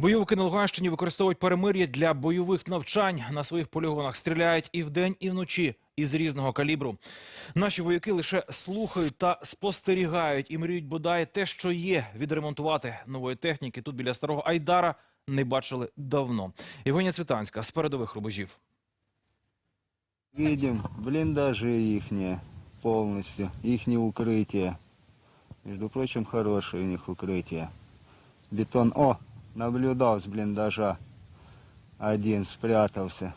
Бойовики на Луганщині використовують перемир'я для бойових навчань. На своїх полігонах стріляють і вдень, і вночі із різного калібру. Наші вояки лише слухають та спостерігають і мріють бодай те, що є, відремонтувати нової техніки. Тут біля старого Айдара не бачили давно. Євгенія Цвітанська з передових рубежів. Видим блиндажи ихние полностью, ихние укрытия. Между прочим, хорошие у них укрытия. Бетон, о, наблюдал с блиндажа. Один спрятался.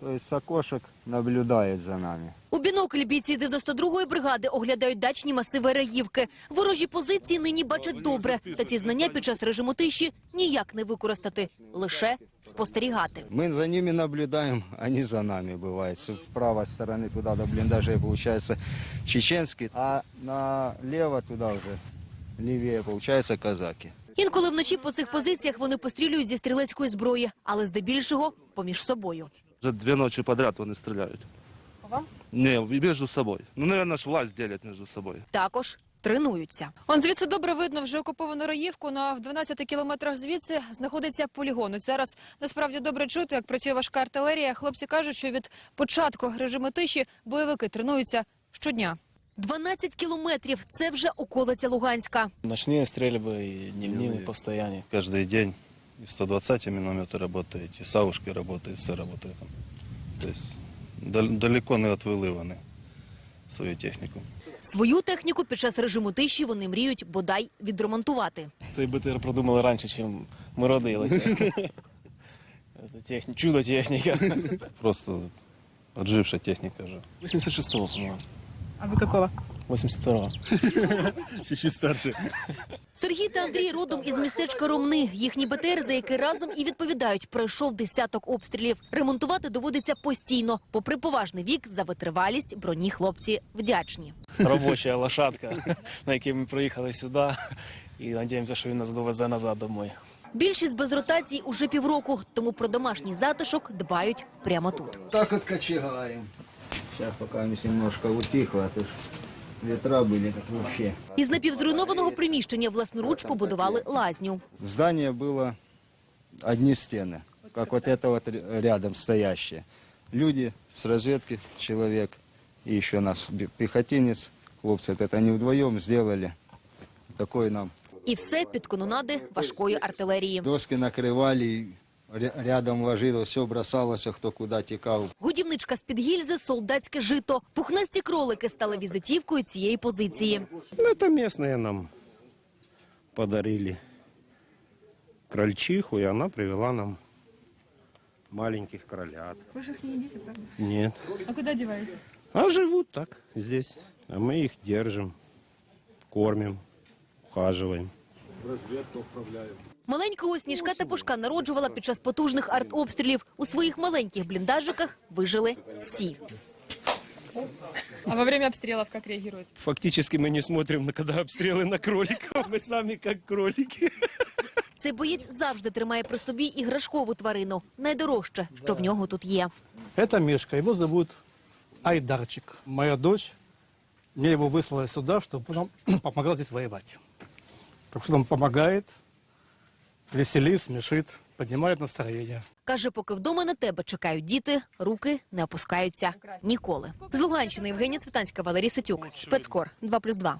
То есть с окошек наблюдает за нами. У бінокль бійці 92-ї бригади оглядають дачні масиви Раївки. Ворожі позиції нині бачать добре, та ці знання під час режиму тиші ніяк не використати, лише спостерігати. Мы за ними наблюдаем, они за нами, бывает. С правой стороны туда до блиндажей получается чеченский, а налево туда уже, левее, получается казаки. Інколи вночі по цих позиціях вони пострілюють зі стрілецької зброї, але здебільшого поміж собою. Вже дві ночі подряд вони стріляють. По вам? Ні, між собою. Ну, мабуть, ж власть ділять між собою. Також тренуються. Он звідси добре видно вже окуповану Раївку. Ну а в 12 кілометрах звідси знаходиться полігон. Ось зараз насправді добре чути, як працює важка артилерія. Хлопці кажуть, що від початку режиму тиші бойовики тренуються щодня. 12 кілометрів – це вже околиця Луганська. Ночные стрельбы и дневные постоянно. Каждый день и 120 минометы работает, и савушки работают, все работает. там. То есть дал- далеко не отвели вони свою техніку. Свою техніку під час режиму тиші вони мріють бодай відремонтувати. Цей БТР продумали раньше, чем мы родилися. Это техни... чудо техника. Просто отживша техніка вже. 86-го, по-моему. А ви якого? 82-го. Чуть старше. Сергій та Андрій родом із містечка Ромни. Їхній БТР, за який разом і відповідають, пройшов десяток обстрілів. Ремонтувати доводиться постійно. Попри поважний вік, за витривалість броні хлопці вдячні. Робоча лошадка, на якій ми приїхали сюди. І надіємося, що він нас довезе назад домой. Більшість без ротації уже півроку, тому про домашній затишок дбають прямо тут. Так вот кочегарим. Сейчас пока немножко утихло, а то ж ветра были как вообще. Із напівзруйнованого приміщення власноруч побудували лазню. Здание было одни стены, как вот это вот р- рядом стоящее. Люди с разведки, человек и еще нас бе- пехотинец, хлопцы, вот это они вдвоем сделали. Такой нам І все під канонади важкої артилерії. доски накрывали, и ря- рядом ложилось, все бросалось, кто куда текал. Годівничка з-під гільзи, солдатське жито. Пухнасті кролики стали візитівкою цієї позиції. Ну, это местные нам подарили крольчиху, и она привела нам маленьких кролят. Ви ж їх не їдите, правда? Нет. А куди діваєте? А живут так здесь. А мы их держим, кормим, ухаживаем. Маленького сніжка та пушка народжувала під час потужних артобстрілів. У своїх маленьких бліндажиках вижили всі. А во время обстрілів як реагують? Фактически мы не смотрим, на когда обстрелы на кроликов. Мы сами как кролики. Цей боєць завжди тримає при собі іграшкову тварину. Найдорожче, що в нього тут є. Это Мишка, его зовут Айдарчик. Моя дочь мне его выслала сюда, чтобы он нам помогал здесь воевать. Так что он помогает, веселит, смешит, поднимает настроение. Каже, поки вдома на тебе чекають діти, руки не опускаються ніколи. З Луганщини Євгенія Цвітанська, Валерій Сетюк, спецкор 2+,2.